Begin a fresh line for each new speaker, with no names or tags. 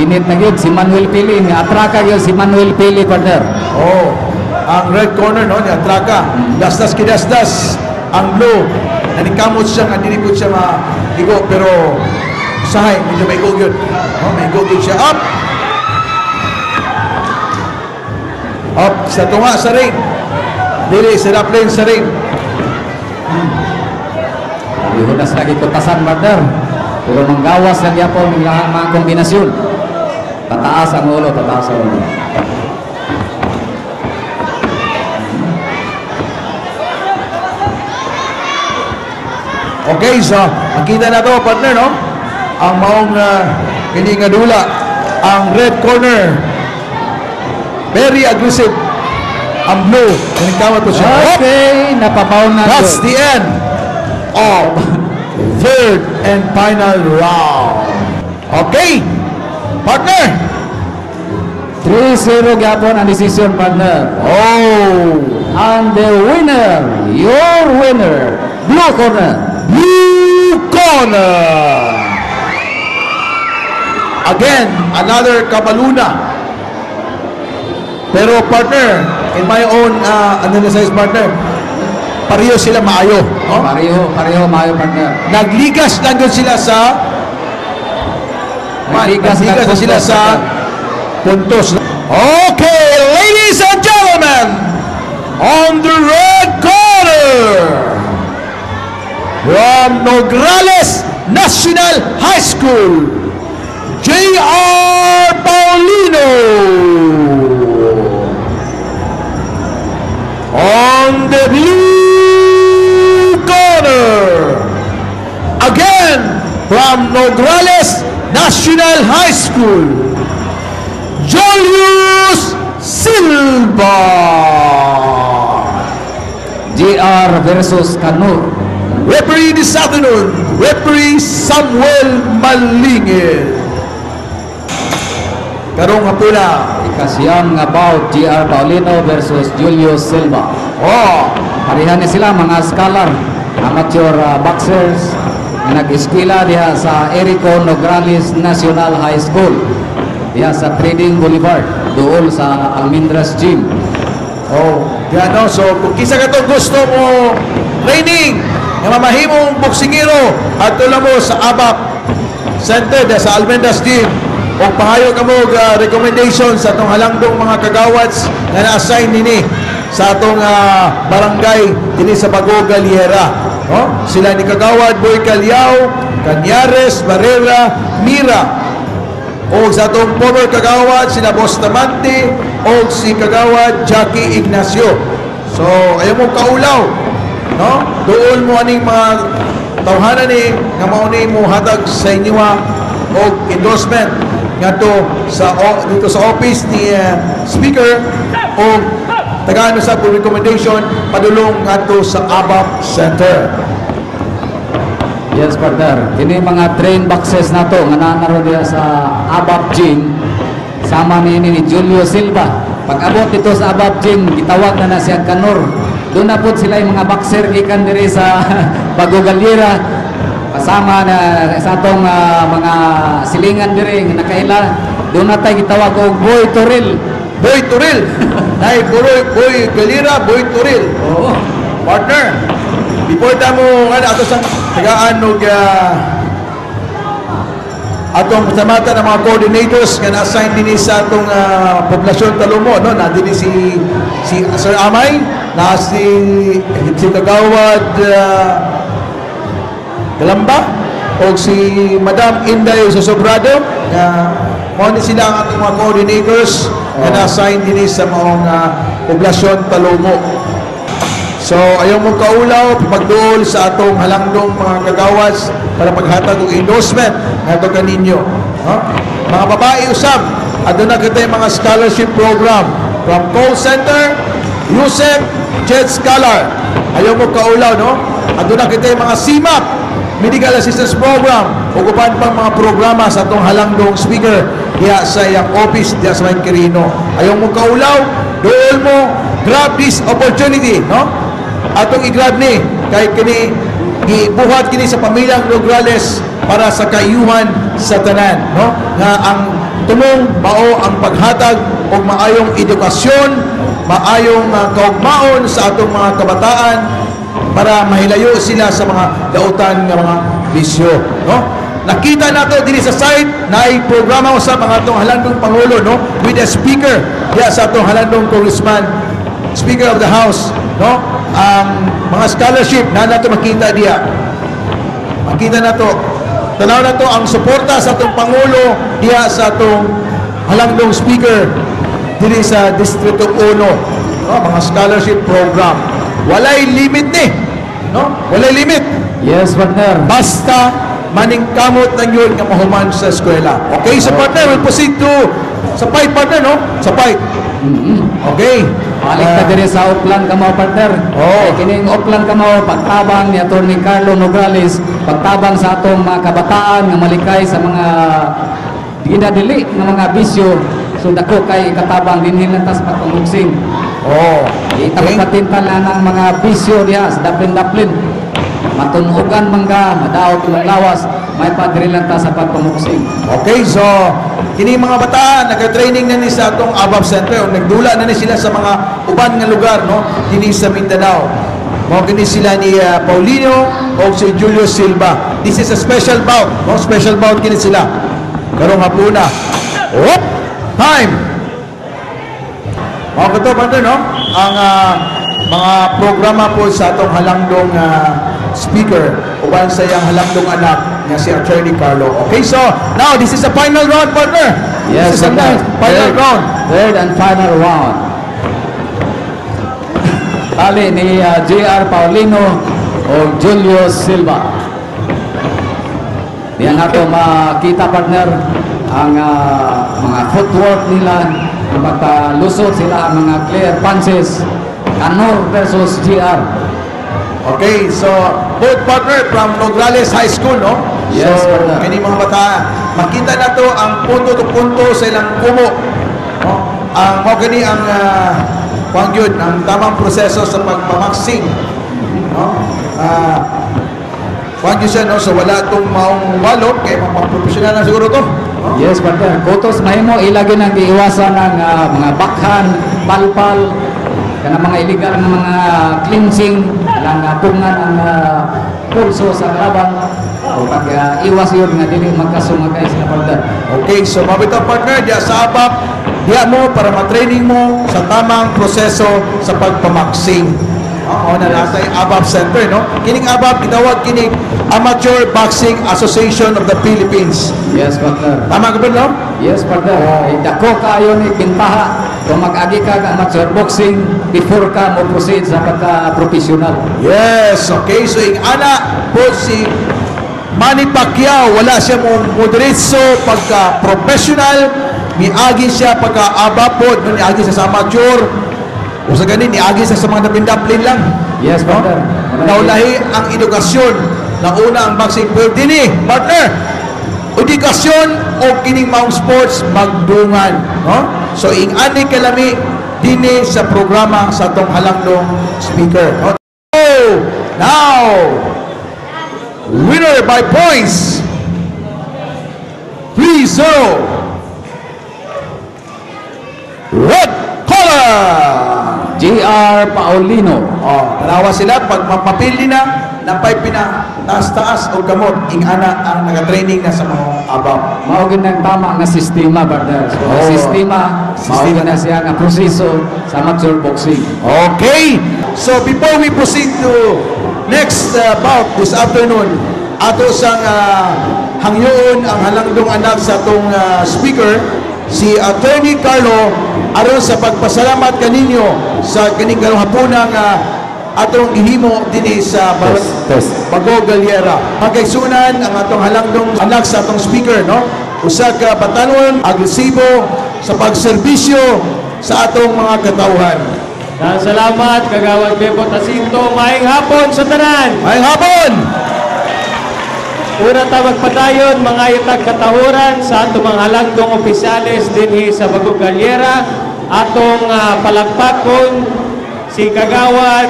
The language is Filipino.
Init na yun, si Manuel Pili. Atraka yun si Manuel Pili, partner.
Oh, ang red corner no, ni Atraka. Dasdas kidasdas. Ang blue, nanikamot siya, nga dinikot siya maigo, pero usahay, medyo may go yun. Oh, may go yun siya. Up! Up sa tunga sa ring. Dili, sa lane sa ring.
Ihunas lagi kutasan, partner. Pero manggawas lang yapon ng mga kombinasyon. Tataas ang ulo, tataas ang ulo.
Okay, so makita na to partner no? Ang maong uh, kini nga dula ang red corner. Very aggressive. Ang blue, nanikawa to siya.
Okay, napabaw na.
That's the end of third and final round. Okay, partner.
3-0 gyapon ang decision, partner.
Oh,
And the winner, your winner, blue corner.
blue corner. Again, another Kabaluna. Pero partner, in my own uh, analysis partner, pareho sila maayo. No?
Pareho, pareho mayo, partner.
Nagligas lang sila sa
Nagligas
Nagligas na sila sa puntos. Okay, ladies and gentlemen, on the red corner, from Nograles National High School, J.R. Paulino. On the blue corner, again from Nograles National High School,
GR versus Kanur.
Referee this afternoon, referee Samuel Malingin. Karong hapuna.
Ikasiyam nga bout, GR Paulino versus Julius Silva.
Oh,
Pareha ni sila mga scholar, amateur uh, boxers nga nag-eskwela diha sa Erico Nograles National High School diha sa Trading Boulevard dool sa Almendras Gym.
oh, yan no. So, kung kisa ka to gusto mo training, nga mamahimong boksingero, at tula mo sa ABAP Center da sa Almendas Gym, o pahayo ka mo uh, recommendation sa atong halangdong mga kagawats nga na-assign nini sa atong ah, barangay kini sa Bago Galiera. No? Sila ni Kagawad Boy Calyao, Canyares, Barrera, Mira, o sa atong former kagawad sila Bustamante o si kagawad Jackie Ignacio. So ayaw mo kaulaw no? Doon mo aning mga tawhanan ni nga mao ni mo hatag sa inyo o endorsement ngadto sa o, dito sa office ni uh, speaker o tagaano sa recommendation padulong ngadto sa ABAP Center
Yes, partner. Kini mga train boxes na to nga nanaro diha sa Abab Gym sama ni ni Julio Silva. Pag abot dito sa Abab Gym, gitawag na na siya Kanor. Doon na po sila yung mga boxer gikan diri sa Bago Galera. Kasama na sa atong ah, mga silingan diri nga nakaila. Doon na tayo gitawag og Boy Toril.
Boy Turil Nay Boy Boy Galira Boy Turil
Oo.
partner before ta mo ano ato sa tagaan og uh, atong pasamata ng mga coordinators nga na-assign din sa atong uh, poblasyon Talumo no? Na din si si Sir Amay na si si Kagawad uh, Galamba o si Madam Inday Sosobrado nga mao ni sila ang atong mga coordinators nga na-assign din sa maong uh, poblasyon Talumo So, ayaw mong kaulaw, pagduol sa atong halangdong mga kagawas para paghatag og endorsement nga ito kaninyo. No? Mga babae usab, adto na kita mga scholarship program from call center, USEP, JET Scholar. Ayaw mo kaulaw, no? Adto na kita mga CMAP, Medical Assistance Program, ug uban pang mga programa sa atong halangdong speaker diya sa iyang office diya sa Quirino. Ayaw mo kaulaw, dool mo, grab this opportunity, no? Atong i-grab ni kay kini gibuhat kini sa pamilyang Nograles para sa kayuhan sa tanan no? Nga ang tumong mao ang paghatag og maayong edukasyon, maayong uh, kaugmaon sa atong mga kabataan para mahilayo sila sa mga dautan nga mga bisyo, no? Nakita nato diri sa site na programa sa mga atong halandong pangulo no? With a speaker. Diya sa atong halandong congressman speaker of the house no ang mga scholarship na nato makita diya makita nato tanaw na to ang suporta sa atong pangulo diya sa atong halandong speaker diri sa distrito 1 no mga scholarship program walay limit ni no walay limit
Yes, partner.
Basta maningkamot lang yun nga mahuman sa eskwela. Okay, sa partner, we'll proceed to sa fight partner, no? Sa fight. Okay.
Balik ka
Ah,
diri sa Uplan ka mo, partner. Kay kining Uplan ka mo, pagtabang ni Atty. Carlo Nograles, pagtabang sa atong mga kabataan nga malikay sa mga ginadili ng mga bisyo. So dako kay katabang dinhin lang tas pagpamuksing.
Oh.
Itang patinta na ng mga bisyo diha sa daplin-daplin. Matunugan mangga, madaot ng lawas, may padri lang ta sa pagpamuksing.
Okay, so kini mga bata nag-training na ni sa atong ABAP Center o nagdula na ni sila sa mga uban nga lugar no kini sa Mindanao. Mao kini sila ni uh, Paulino o si Julio Silva. This is a special bout, no? Special bout kini sila. Karong hapuna. Whoop! Time. Mao kato partner no? Ang ah, mga programa po sa atong halangdong ah, speaker uban sa iyang halangdong anak nga si Attorney Carlo. Okay, so now this is the final round partner.
Yes,
this is the final
Third-
round.
Third and final round. Tali ni uh, J.R. Paulino o Julio Silva. Diyan nato makita partner ang ah, mga footwork nila magpalusot sila ang mga clear punches Canor versus J.R.
Okay, so both partner from Nograles High School, no?
Yes,
so,
partner.
kini mga bata, makita na to ang punto to punto sa ilang kumo. No? Ang mao gani ang uh, yun, ang tamang proseso sa pagpamaksing. No? Ah, uh, yun siya, no? So wala tong maong walot, kay mga professional na siguro to. No?
Yes, partner. Kutos mahimo ilagay ng iiwasan ng ah, mga bakhan, palpal, kana mga illegal ng mga cleansing, lang uh, pungan ang ah, pulso sa kalaban. O pag ah, iwas yun nga dili magkasumagay sa partner.
Okay, so mabitaw partner, diya sa ABAP, diya mo para matraining mo sa tamang proseso sa pagpamaksing. Oo, na nasa yung ABAP Center, no? Kining ABAP, gitawag kining Amateur Boxing Association of the Philippines.
Yes, partner.
Tama ka ba, no?
Yes, partner. Ay, dako kayo ni bintaha kung mag-agi ka ka amateur boxing before ka mo proceed sa pagka-professional.
Yes, okay. So, yung ana po si Manny Pacquiao, wala siya mo moderatso pagka-professional, miagi siya pagka-ABAP po, no? niagi siya sa amateur, o sa ganin, niagi siya sa mga napindaplin lang.
Yes,
No?
partner.
Naulahi ang edukasyon. Nauna ang boxing. Pero dini, partner, edukasyon o kining maong sports magdungan. No? So, ing ani kalami dini sa programa sa atong halangdong speaker. No? Oh, now, winner by points. 3-0. Red color.
J.R. Paulino.
Oh, dalawa sila pag mapapili na napay pina taas-taas o gamot ing ana ang nagatraining na sa mga abab.
Mao gid ang tama nga sistema, partner. So,
Oo.
sistema,
Sistema
na siya nga proseso sa amateur boxing.
Okay. So before we proceed to next uh, bout this afternoon, ato sang uh, hangyoon ang halangdong anak sa atong uh, speaker si Attorney Carlo aron sa pagpasalamat kaninyo sa kining karong hapunang uh, atong gihimo dinhi sa Bar-
Test, test.
Bago Galiera. Magkaisunan ang atong halangdong anak sa atong speaker, no? Usa ka batanon, agresibo sa pagserbisyo sa atong mga katawhan.
Dan salamat kagawad Bebo Tasinto. Maayong hapon sa tanan.
May hapon!
Una ta magpadayon mga itag katahuran sa atong mga halangdong opisyales dinhi sa Bagong Galiera. Atong ah, palagpakon si kagawad